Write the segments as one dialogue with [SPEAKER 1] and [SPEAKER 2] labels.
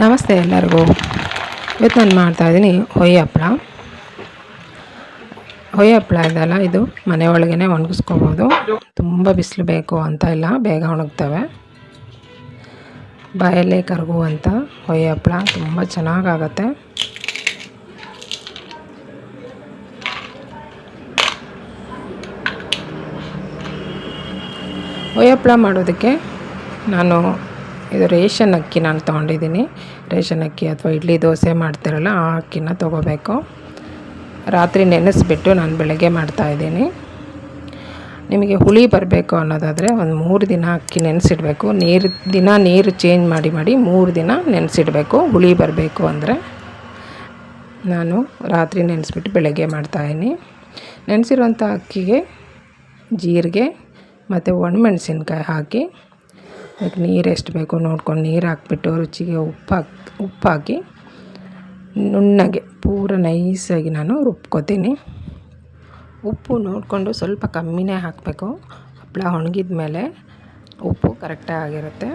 [SPEAKER 1] ನಮಸ್ತೆ ಎಲ್ಲರಿಗೂ. ಇವತ್ತು ನಾನು ಮಾಡ್ತಾಯಿದ್ದೀನಿ ಹೊಯ್ಯ ಹಪ್ಪಳ. ಹೊಯ್ಯ ಹಪ್ಪಳ ಇದೆಲ್ಲ ಇದು ಮನೆ ಒಳಗೇ ಒಣಗಿಸ್ಕೋಬೋದು. ತುಂಬ ಬಿಸಿಲು ಬೇಕು ಅಂತ ಇಲ್ಲ, ಬೇಗ ಒಣಗ್ತವೆ. ಬಾಯಲ್ಲೇ ಕರಗುವಂಥ ಹೊಯ್ಯ ಹಪ್ಪಳ ತುಂಬ ಚೆನ್ನಾಗಾಗತ್ತೆ. ಹೊಯ್ಯ ಹಪ್ಪಳ ಮಾಡೋದಕ್ಕೆ ನಾನು ಇದು ರೇಷನ್ ಅಕ್ಕಿ ನಾನು ತೊಗೊಂಡಿದ್ದೀನಿ. ರೇಷನ್ ಅಕ್ಕಿ ಅಥವಾ ಇಡ್ಲಿ ದೋಸೆ ಮಾಡ್ತಿರಲ್ಲ, ಆ ಅಕ್ಕಿನ ತೊಗೋಬೇಕು. ರಾತ್ರಿ ನೆನೆಸ್ಬಿಟ್ಟು ನಾನು ಬೆಳಗ್ಗೆ ಮಾಡ್ತಾಯಿದ್ದೀನಿ ನಿಮಗೆ ಹುಳಿ ಬರಬೇಕು ಅನ್ನೋದಾದರೆ ಒಂದು ಮೂರು ದಿನ ಅಕ್ಕಿ ನೆನೆಸಿಡಬೇಕು. ನೀರು, ದಿನ ನೀರು ಚೇಂಜ್ ಮಾಡಿ ಮಾಡಿ ಮೂರು ದಿನ ನೆನೆಸಿಡಬೇಕು. ಹುಳಿ ಬರಬೇಕು ಅಂದರೆ ನಾನು ರಾತ್ರಿ ನೆನೆಸ್ಬಿಟ್ಟು ಬೆಳಗ್ಗೆ ಮಾಡ್ತಾಯಿದ್ದೀನಿ ನೆನೆಸಿರುವಂಥ ಅಕ್ಕಿಗೆ ಜೀರಿಗೆ ಮತ್ತು ಒಣಮೆಣಸಿನ್ಕಾಯಿ ಹಾಕಿ ಅದಕ್ಕೆ ನೀರು ಎಷ್ಟು ಬೇಕೋ ನೋಡ್ಕೊಂಡು ನೀರು ಹಾಕ್ಬಿಟ್ಟು ರುಚಿಗೆ ಉಪ್ಪು ಉಪ್ಪು ಹಾಕಿ ನುಣ್ಣಗೆ, ಪೂರ ನೈಸಾಗಿ ನಾನು ರುಬ್ಕೋತೀನಿ. ಉಪ್ಪು ನೋಡಿಕೊಂಡು ಸ್ವಲ್ಪ ಕಮ್ಮಿನೇ ಹಾಕಬೇಕು. ಹಪ್ಪಳ ಒಣಗಿದ ಮೇಲೆ ಉಪ್ಪು ಕರೆಕ್ಟಾಗಿರುತ್ತೆ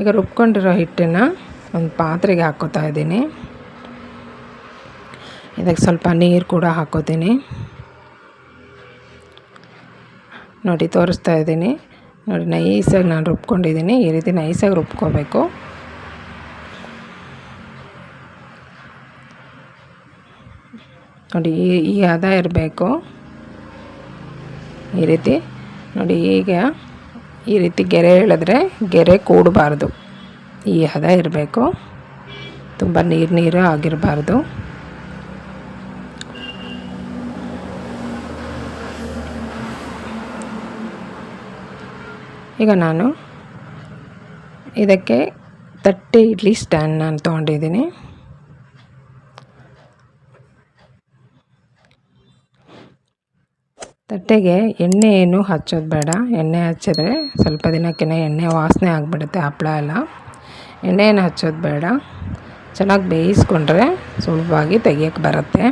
[SPEAKER 1] ಈಗ ರುಬ್ಕೊಂಡಿರೋ ಹಿಟ್ಟನ್ನು ಒಂದು ಪಾತ್ರೆಗೆ ಹಾಕ್ಕೋತಾ ಇದ್ದೀನಿ. ಇದಕ್ಕೆ ಸ್ವಲ್ಪ ನೀರು ಕೂಡ ಹಾಕೋತೀನಿ ನೋಡಿ, ತೋರಿಸ್ತಾ ಇದ್ದೀನಿ. ನೋಡಿ, ನೈಸಾಗಿ ನಾನು ರುಬ್ಕೊಂಡಿದ್ದೀನಿ. ಈ ರೀತಿ ನೈಸಾಗಿ ರುಬ್ಕೋಬೇಕು. ನೋಡಿ, ಈ ಈ ಹದ ಇರಬೇಕು. ಈ ರೀತಿ. ನೋಡಿ, ಈಗ ಈ ರೀತಿ ಗೆರೆ ಹೇಳಿದ್ರೆ ಗೆರೆ ಕೂಡಬಾರ್ದು. ಈ ಹದ ಇರಬೇಕು. ತುಂಬ ನೀರು ನೀರು ಆಗಿರಬಾರ್ದು. ಈಗ ನಾನು ಇದಕ್ಕೆ ತಟ್ಟೆ ಇಡ್ಲಿ ಸ್ಟ್ಯಾಂಡ್ ನಾನು ತೊಗೊಂಡಿದ್ದೀನಿ. ತಟ್ಟೆಗೆ ಎಣ್ಣೆ ಏನು ಹಚ್ಚೋದು ಬೇಡ. ಎಣ್ಣೆ ಹಚ್ಚಿದ್ರೆ ಸ್ವಲ್ಪ ದಿನಕ್ಕೆ ಎಣ್ಣೆ ವಾಸನೆ ಆಗಿಬಿಡುತ್ತೆ ಹಪ್ಪಳ ಎಲ್ಲ. ಎಣ್ಣೆಯನ್ನು ಹಚ್ಚೋದು ಬೇಡ. ಚೆನ್ನಾಗಿ ಬೇಯಿಸ್ಕೊಂಡ್ರೆ ಸುಲಭವಾಗಿ ತೆಗಿಯೋಕ್ಕೆ ಬರುತ್ತೆ.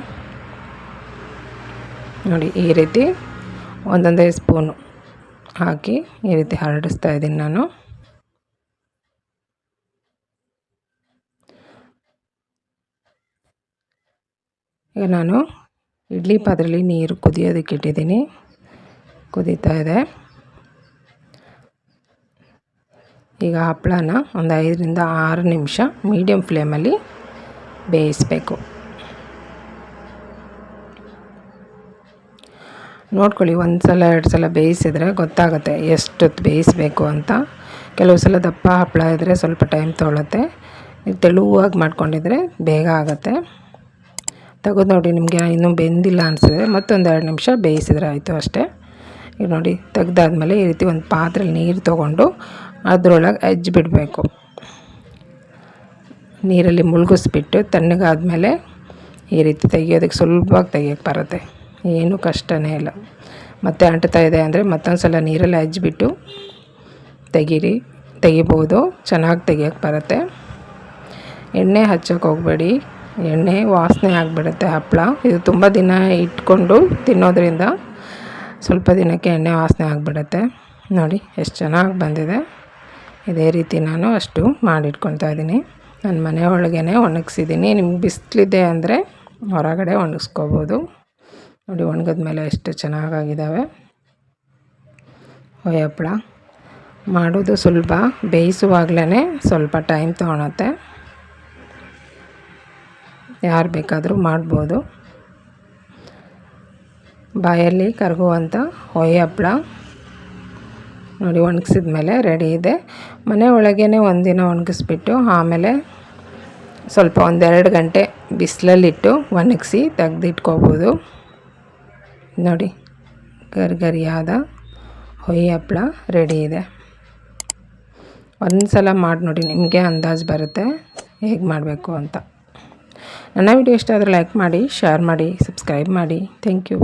[SPEAKER 1] ನೋಡಿ ಈ ರೀತಿ ಒಂದೊಂದೇ ಸ್ಪೂನು ಹಾಕಿ ಈ ರೀತಿ ಹರಡಿಸ್ತಾ ಇದ್ದೀನಿ ನಾನು. ಈಗ ನಾನು ಇಡ್ಲಿ ಪಾತ್ರೆಯಲ್ಲಿ ನೀರು ಕುದಿಯೋದಕ್ಕೆ ಇಟ್ಟಿದ್ದೀನಿ. ಕುದೀತಾ ಇದೆ. ಈಗ ಹಪ್ಪಳನ ಒಂದು ಐದರಿಂದ ಆರು ನಿಮಿಷ ಮೀಡಿಯಮ್ ಫ್ಲೇಮಲ್ಲಿ ಬೇಯಿಸಬೇಕು. ನೋಡ್ಕೊಳ್ಳಿ, ಒಂದು ಸಲ, ಎರಡು ಸಲ ಬೇಯಿಸಿದರೆ ಗೊತ್ತಾಗುತ್ತೆ ಎಷ್ಟೊತ್ತು ಬೇಯಿಸಬೇಕು ಅಂತ. ಕೆಲವು ಸಲ ದಪ್ಪ ಹಪ್ಪಳ ಇದ್ದರೆ ಸ್ವಲ್ಪ ಟೈಮ್ ತೊಗೊಳುತ್ತೆ ತೆಳುವಾಗಿ ಮಾಡ್ಕೊಂಡಿದ್ರೆ ಬೇಗ ಆಗುತ್ತೆ. ತೆಗೆದು ನೋಡಿ, ನಿಮಗೆ ಇನ್ನೂ ಬೆಂದಿಲ್ಲ ಅನಿಸಿದ್ರೆ ಮತ್ತೊಂದು ಎರಡು ನಿಮಿಷ ಬೇಯಿಸಿದ್ರೆ ಆಯಿತು ಅಷ್ಟೇ. ಈಗ ನೋಡಿ, ತೆಗ್ದಾದ್ಮೇಲೆ ಈ ರೀತಿ ಒಂದು ಪಾತ್ರೆಲಿ ನೀರು ತೊಗೊಂಡು ಅದರೊಳಗೆ ಹೆಜ್ಜೆ ಬಿಡಬೇಕು. ನೀರಲ್ಲಿ ಮುಳುಗಿಸ್ಬಿಟ್ಟು ತಣ್ಣಗಾದಮೇಲೆ ಈ ರೀತಿ ತೆಗಿಯೋದಕ್ಕೆ ಸುಲಭವಾಗಿ ತೆಗಿಯೋಕ್ಕೆ ಬರುತ್ತೆ. ಏನೂ ಕಷ್ಟವೇ ಇಲ್ಲ. ಮತ್ತೆ ಅಂಟ್ತಾ ಇದೆ ಅಂದರೆ ಮತ್ತೊಂದು ಸಲ ನೀರಲ್ಲಿ ಹಚ್ಚಿಬಿಟ್ಟು ತೆಗೀರಿ, ತೆಗಿಬೋದು, ಚೆನ್ನಾಗಿ ತೆಗಿಯೋಕ್ಕೆ ಬರುತ್ತೆ. ಎಣ್ಣೆ ಹಚ್ಚೋಕೆ ಹೋಗಬೇಡಿ. ಎಣ್ಣೆ ವಾಸನೆ ಆಗಿಬಿಡುತ್ತೆ ಹಪ್ಪಳ ಇದು ತುಂಬ ದಿನ ಇಟ್ಕೊಂಡು ತಿನ್ನೋದ್ರಿಂದ ಸ್ವಲ್ಪ ದಿನಕ್ಕೆ ಎಣ್ಣೆ ವಾಸನೆ ಆಗಿಬಿಡುತ್ತೆ. ನೋಡಿ, ಎಷ್ಟು ಚೆನ್ನಾಗಿ ಬಂದಿದೆ. ಇದೇ ರೀತಿ ನಾನು ಅಷ್ಟು ಮಾಡಿಟ್ಕೊತಾ ಇದ್ದೀನಿ. ನನ್ನ ಮನೆ ಒಳಗೇ ಒಣಗಿಸಿದ್ದೀನಿ. ನಿಮ್ಗೆ ಬಿಸಿಲಿದೆ ಅಂದರೆ ಹೊರಗಡೆ ಒಣಗಿಸ್ಕೋಬೋದು. ನೋಡಿ ಒಣಗಿದ ಮೇಲೆ ಎಷ್ಟು ಚೆನ್ನಾಗಾಗಿದ್ದಾವೆ ಹೊಯ್ಯ ಹಪ್ಪಳ ಮಾಡೋದು ಸುಲಭ ಬೇಯಿಸುವಾಗಲೇ ಸ್ವಲ್ಪ ಟೈಮ್ ತೊಗೊಳತ್ತೆ. ಯಾರು ಬೇಕಾದರೂ ಮಾಡ್ಬೋದು. ಬಾಯಲ್ಲಿ ಕರಗುವಂಥ ಹೊಯ್ಯ ಹಪ್ಪಳ ನೋಡಿ ಒಣಗಿಸಿದ ಮೇಲೆ ರೆಡಿ ಇದೆ. ಮನೆ ಒಳಗೇ ಒಂದಿನ ಒಣಗಿಸ್ಬಿಟ್ಟು ಆಮೇಲೆ ಸ್ವಲ್ಪ ಒಂದೆರಡು ಗಂಟೆ ಬಿಸಿಲಲ್ಲಿಟ್ಟು ಒಣಗಿಸಿ ತೆಗ್ದಿಟ್ಕೋಬೋದು. ನೋಡಿ ಗರಿಗರಿಯಾದ ಹೊಯ್ಯ ಹಪ್ಪಳ ರೆಡಿ ಇದೆ. ಒಂದು ಸಲ ಮಾಡಿ ನೋಡಿ, ನಿಮಗೆ ಅಂದಾಜು ಬರುತ್ತೆ, ಹೇಗೆ ಮಾಡಬೇಕು ಅಂತ. ನನ್ನ ವಿಡಿಯೋ ಇಷ್ಟ ಆದರೆ ಲೈಕ್ ಮಾಡಿ ಶೇರ್ ಮಾಡಿ ಸಬ್ಸ್ಕ್ರೈಬ್ ಮಾಡಿ. Thank you